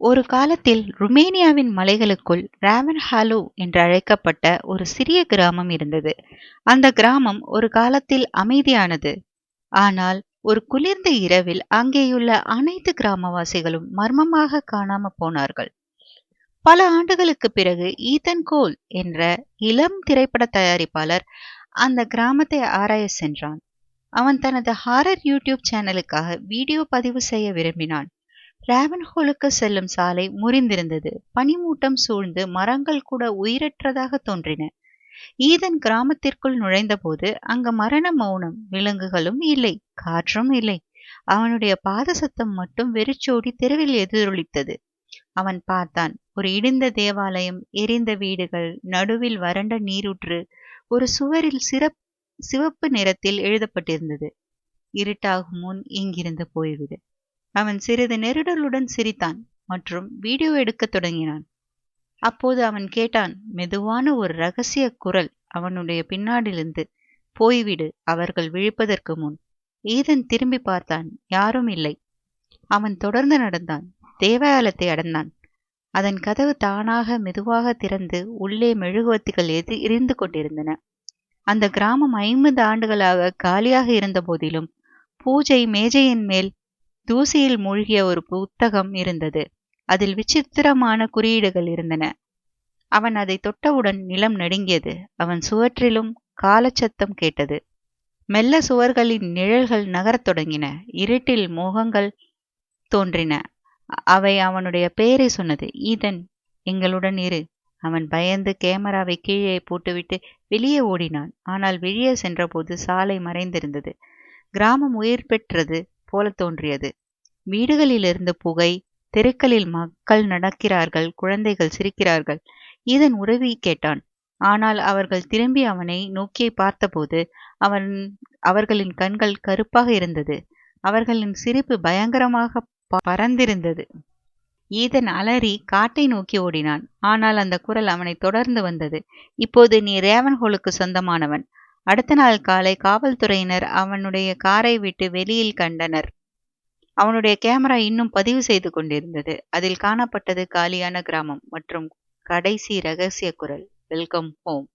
ஒரு காலத்தில் ருமேனியாவின் மலைகளுக்குள் ராவன் ஹாலோ என்று அழைக்கப்பட்ட ஒரு சிறிய கிராமம் இருந்தது. அந்த கிராமம் ஒரு காலத்தில் அமைதியானது. ஆனால் ஒரு குளிர்ந்த இரவில் அங்கேயுள்ள அனைத்து கிராமவாசிகளும் மர்மமாக காணாம போனார்கள். பல ஆண்டுகளுக்கு பிறகு ஈதன் கோல் என்ற இளம் திரைப்பட தயாரிப்பாளர் அந்த கிராமத்தை ஆராய சென்றான். அவன் தனது ஹாரர் யூடியூப் சேனலுக்காக வீடியோ பதிவு செய்ய விரும்பினான். ராவன்ஹோலுக்கு செல்லும் சாலை முறிந்திருந்தது. பனிமூட்டம் சூழ்ந்து மரங்கள் கூட உயிரற்றதாக தோன்றின. ஈதன் கிராமத்திற்குள் நுழைந்தபோது அங்கு மரண மௌனம் விலங்குகளும் இல்லை காற்றும் இல்லை. அவனுடைய பாத சத்தம் மட்டும் வெறிச்சோடி தெருவில் எதிரொலித்தது. அவன் பார்த்தான் ஒரு இடிந்த தேவாலயம் எரிந்த வீடுகள் நடுவில் வறண்ட நீரூற்று ஒரு சுவரில் சிறப் சிவப்பு நிறத்தில் எழுதப்பட்டிருந்தது. இருட்டாகும் முன் இங்கிருந்து போய்விடு. அவன் சிறிது நெருடலுடன் சிரித்தான் மற்றும் வீடியோ எடுக்கத் தொடங்கினான். அப்போது அவன் கேட்டான் மெதுவான ஒரு ரகசிய குரல் அவனுடைய பின்னாடிலிருந்து போய்விடு அவர்கள் விழிப்பதற்கு முன். ஈதன் திரும்பி பார்த்தான் யாரும் இல்லை. அவன் தொடர்ந்து நடந்தான் தேவாலயத்தை அடைந்தான். அதன் கதவு தானாக மெதுவாக திறந்து உள்ளே மெழுகுவத்திகள் எது எரிந்து கொண்டிருந்தன. அந்த கிராமம் ஐம்பது ஆண்டுகளாக காலியாக இருந்த போதிலும் பூஜை மேஜையின் மேல் தூசியில் மூழ்கிய ஒரு புத்தகம் இருந்தது. அதில் விசித்திரமான குறியீடுகள் இருந்தன. அவன் அதை தொட்டவுடன் நிலம் நடுங்கியது. அவன் சுவற்றிலும் காலச்சத்தம் கேட்டது. மெல்ல சுவர்களின் நிழல்கள் நகரத் தொடங்கின. இருட்டில் மோகங்கள் தோன்றின. அவை அவனுடைய பெயரை சொன்னது. ஈதன் எங்களுடன் இரு. அவன் பயந்து கேமராவை கீழே போட்டுவிட்டு வெளியே ஓடினான். ஆனால் வெளியே சென்றபோது சாலை மறைந்திருந்தது. கிராமம் உயிர் பெற்றது. போல தோன்றியது. வீடுகளிலிருந்து புகை தெருக்களில் மக்கள் நடக்கிறார்கள் குழந்தைகள் சிரிக்கிறார்கள். இதன் உறவி கேட்டான். ஆனால் அவர்கள் திரும்பி அவனை நோக்கி பார்த்தபோது அவன் அவர்களின் கண்கள் கருப்பாக இருந்தது. அவர்களின் சிரிப்பு பயங்கரமாக பறந்திருந்தது. ஈதன் அலறி காட்டை நோக்கி ஓடினான். ஆனால் அந்த குரல் அவனை தொடர்ந்து வந்தது. இப்போது நீ ரேவன்ஹோலுக்கு சொந்தமானவன். அடுத்த நாள் காலை காவல்துறையினர் அவனுடைய காரை விட்டு வெளியில் கண்டனர். அவனுடைய கேமரா இன்னும் பதிவு செய்து கொண்டிருந்தது. அதில் காணப்பட்டது காலியான கிராமம் மற்றும் கடைசி ரகசிய குரல். Welcome home